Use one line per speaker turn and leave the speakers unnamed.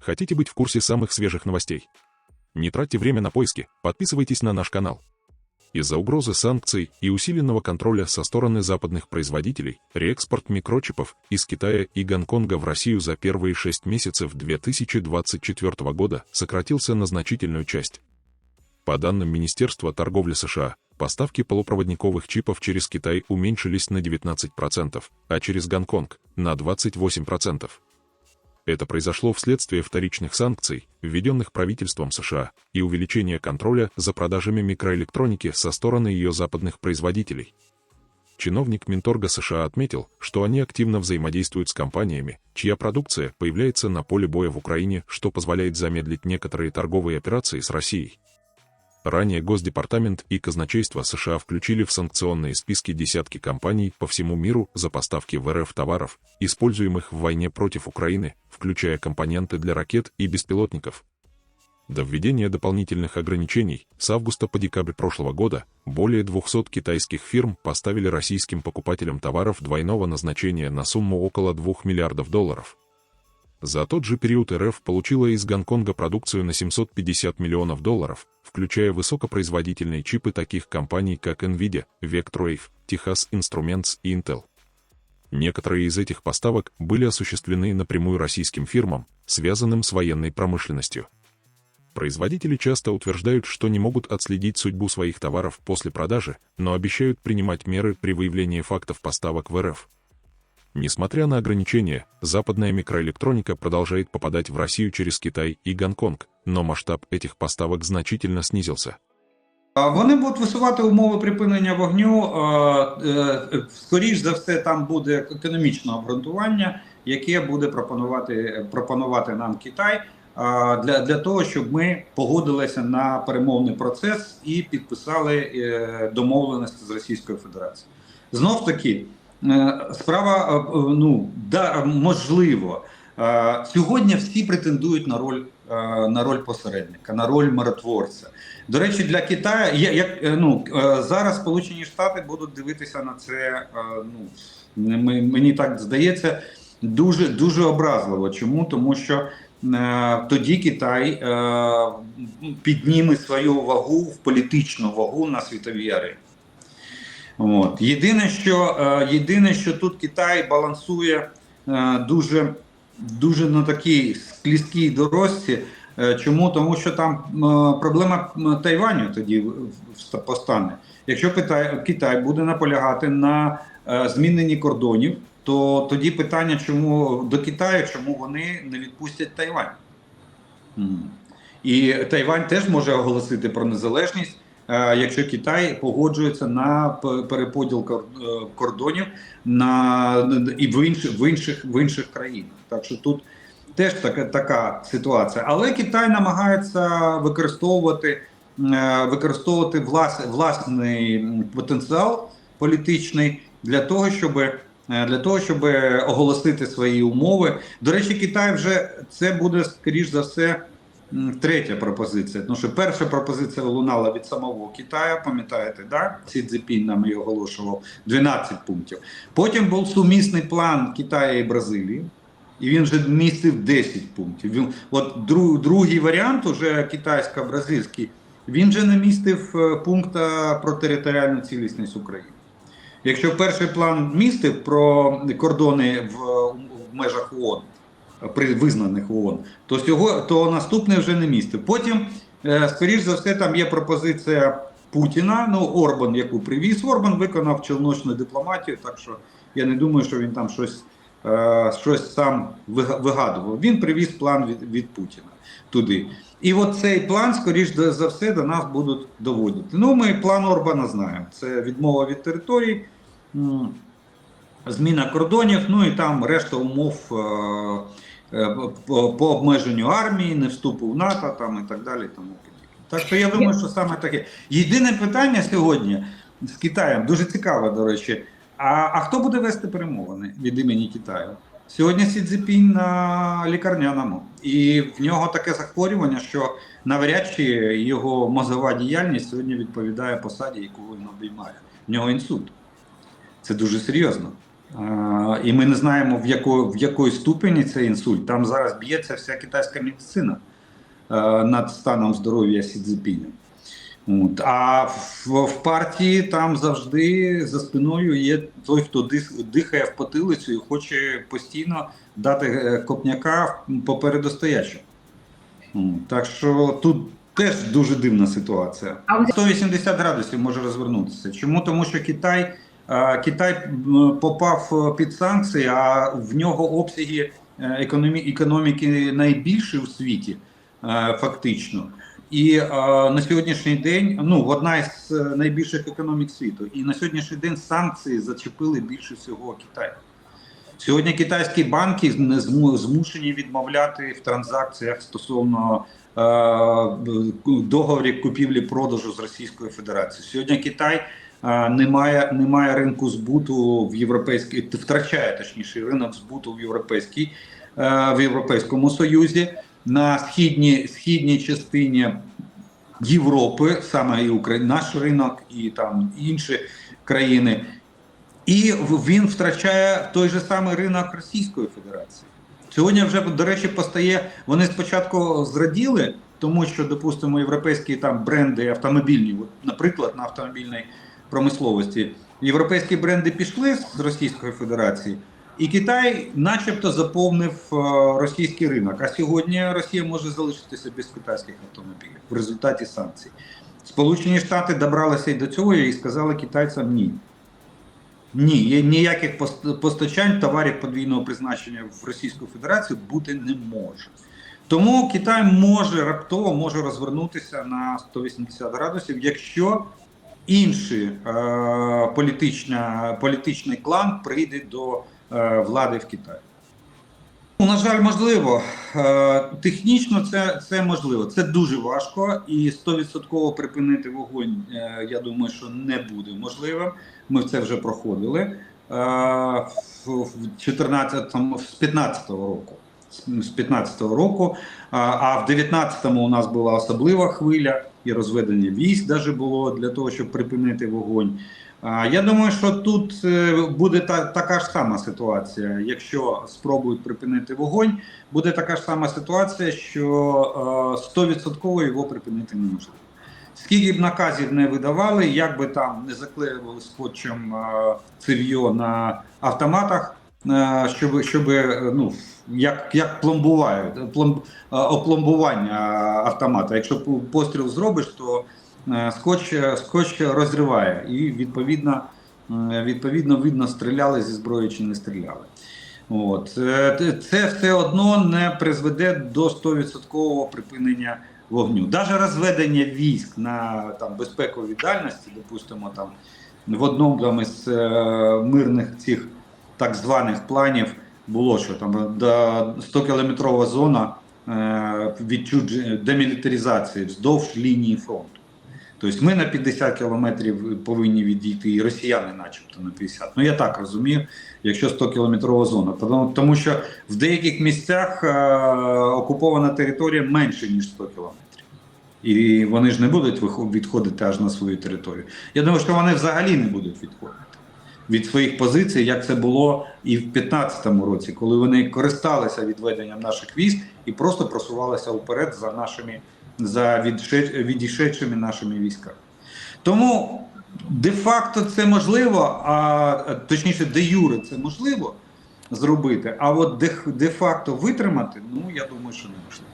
Хотите быть в курсе самых свежих новостей? Не тратьте время на поиски, подписывайтесь на наш канал. Из-за угрозы санкций и усиленного контроля со стороны западных производителей, реэкспорт микрочипов из Китая и Гонконга в Россию за первые 6 месяцев 2024 года сократился на значительную часть. По данным Министерства торговли США, поставки полупроводниковых чипов через Китай уменьшились на 19%, а через Гонконг – на 28%. Это произошло вследствие вторичных санкций, введенных правительством США, и увеличения контроля за продажами микроэлектроники со стороны ее западных производителей. Чиновник Минторга США отметил, что они активно взаимодействуют с компаниями, чья продукция появляется на поле боя в Украине, что позволяет замедлить некоторые торговые операции с Россией. Ранее Госдепартамент и казначейство США включили в санкционные списки десятки компаний по всему миру за поставки в РФ товаров, используемых в войне против Украины, включая компоненты для ракет и беспилотников. До введения дополнительных ограничений с августа по декабрь прошлого года более 200 китайских фирм поставили российским покупателям товаров двойного назначения на сумму около 2 миллиардов долларов. За тот же период РФ получила из Гонконга продукцию на 750 миллионов долларов, включая высокопроизводительные чипы таких компаний, как NVIDIA, Vectrowave, Texas Instruments и Intel. Некоторые из этих поставок были осуществлены напрямую российским фирмам, связанным с военной промышленностью. Производители часто утверждают, что не могут отследить судьбу своих товаров после продажи, но обещают принимать меры при выявлении фактов поставок в РФ. Несмотря на ограничения, западная микроэлектроника продолжает попадать в Россию через Китай и Гонконг, но масштаб этих поставок значительно снизился.
Вони будуть висувати умови припинення вогню. е, е, Скоріш за все, там буде економічне обґрунтування, яке буде пропонувати, пропонувати нам Китай а, для, для того, щоб ми погодилися на перемовний процес і підписали е, домовленості з Російською Федерацією. Знов таки, е, справа е, е, ну да, можливо. Е, Сьогодні всі претендують на роль е, на роль посередника, на роль миротворця. До речі, для Китаю як е, ну е, зараз Сполучені Штати будуть дивитися на це. е, Ну мені так здається, дуже дуже образливо. Чому? Тому що е, тоді Китай е, підніме свою вагу в політичну вагу на світовій арені. От. Єдине, що, е, єдине, що тут Китай балансує е, дуже, дуже на такій склізкій дорожці. Е, Чому? Тому що там проблема Тайваню тоді постане. Якщо Китай, буде наполягати на зміненні кордонів, то тоді питання, чому до Китаю, чому вони не відпустять Тайвань? І Тайвань теж може оголосити про незалежність, якщо Китай погоджується на переподіл е, кордонів на і в інших в інших в інших країнах. Так що тут теж така така ситуація. Але Китай намагається використовувати е, використовувати влас, власний потенціал політичний для того, щоб е, для того, щоб оголосити свої умови. До речі, Китай вже це буде скоріш за все. Третя пропозиція. Тому що перша пропозиція лунала від самого Китаю, пам'ятаєте, да? Сі Цзепін нам її оголошував 12 пунктів. Потім був сумісний план Китаю і Бразилії, і він вже містив 10 пунктів. Він, от друг, другий варіант, уже китайсько-бразильський, він вже не містив е, пункта про територіальну цілісність України. Якщо перший план містив про кордони в, в межах ООН, при визнаних ООН, то цього то наступний вже не містив. Потім, е, скоріш за все, там є пропозиція Путіна. Ну, Орбан, яку привіз. Орбан виконав челночну дипломатію, так що я не думаю, що він там щось, е, щось сам вигадував. Він привіз план від, від Путіна туди. І от цей план, скоріш за все, до нас будуть доводити. Ну, ми план Орбана знаємо. Це відмова від територій. Зміна кордонів, ну і там решта умов е, по, по обмеженню армії, не вступу в НАТО там і так далі. Тому. Так що я думаю, що саме таке. Єдине питання сьогодні з Китаєм дуже цікаве, до речі. А, а хто буде вести перемовини від імені Китаю? Сьогодні Сі Цзіпінь на лікарняному, і в нього таке захворювання, що навряд чи його мозгова діяльність сьогодні відповідає посаді, яку він обіймає. В нього інсульт. Це дуже серйозно. І ми не знаємо, в якої, в якої ступені цей інсульт. Там зараз б'ється вся китайська медицина над станом здоров'я Сі Цзіпіня. От. А в, в партії там завжди за спиною є той, хто дихає в потилицю і хоче постійно дати е, копняка попереду стоячого. Так що тут теж дуже дивна ситуація. 180 градусів може розвернутися. Чому? Тому що Китай, Китай попав е, під санкції, а в нього обсяги е, економіки найбільші у світі, е, фактично. І на сьогоднішній день ну одна із найбільших економік світу. І на сьогоднішній день санкції зачепили більше всього Китай. Сьогодні китайські банки змушені відмовляти в транзакціях стосовно договорів купівлі-продажу з Російською Федерацією. Сьогодні Китай е, не має, не має ринку збуту в європейській, втрачає точніше ринок збуту в європейській е, в Європейському Союзі на східній східній частині Європи, саме і Україна, наш ринок, і там інші країни. І він втрачає той же самий ринок Російської Федерації. Сьогодні вже, до речі, постає. Вони спочатку зраділи, тому що, допустимо, європейські там бренди автомобільні, наприклад, на автомобільній промисловості, європейські бренди пішли з Російської Федерації, і Китай, начебто, заповнив е, російський ринок. А сьогодні Росія може залишитися без китайських автомобілів в результаті санкцій. Сполучені Штати добралися і до цього і сказали китайцям ні. Ні, ніяких постачань товарів подвійного призначення в Російську Федерацію бути не може. Тому Китай може раптово може розвернутися на 180 градусів, якщо інший е, політична, політичний клан прийде до е, влади в Китаї. Ну, На жаль, можливо. Е, Технічно це, це можливо. Це дуже важко, і 100% припинити вогонь, я думаю, що не буде можливим. Ми це вже проходили в 14, з 15-го року. З- З 15-го року. А, в 19-му у нас була особлива хвиля і розведення військ даже було для того, щоб припинити вогонь. А, Я думаю, що тут е, буде та, така ж сама ситуація. Якщо спробують припинити вогонь, буде така ж сама ситуація, що е, 100% його припинити неможливо. Скільки б наказів не видавали, як би там не заклеювали скотчем е, цев'йо на автоматах, е, щоб, щоб е, ну, як, як пломбувають, пломб, е, опломбування автомата. Якщо постріл зробиш, то е, скотч, скотч розриває, і відповідно, е, відповідно видно, стріляли зі зброї чи не стріляли. От. Е, Це все одно не призведе до 100% припинення вогню. Даже розведення військ на там, безпековій дальності, допустимо, там, в одному там, із е, мирних цих так званих планів було, що там до 100-кілометрова зона е, відчудження демілітаризації вздовж лінії фронту. Тобто ми на 50 кілометрів повинні відійти, і росіяни, начебто, на 50. Ну я так розумію, якщо 100-кілометрова зона. Тому, тому що в деяких місцях е, окупована територія менше, ніж 100 кілометрів. І вони ж не будуть відходити аж на свою територію. Я думаю, що вони взагалі не будуть відходити від своїх позицій, як це було і в 2015 році, коли вони користалися відведенням наших військ і просто просувалися вперед за нашими за відійшедшими нашими військами. Тому де-факто це можливо, а точніше, де юре це можливо зробити, а от де- де-факто витримати, ну я думаю, що неможливо.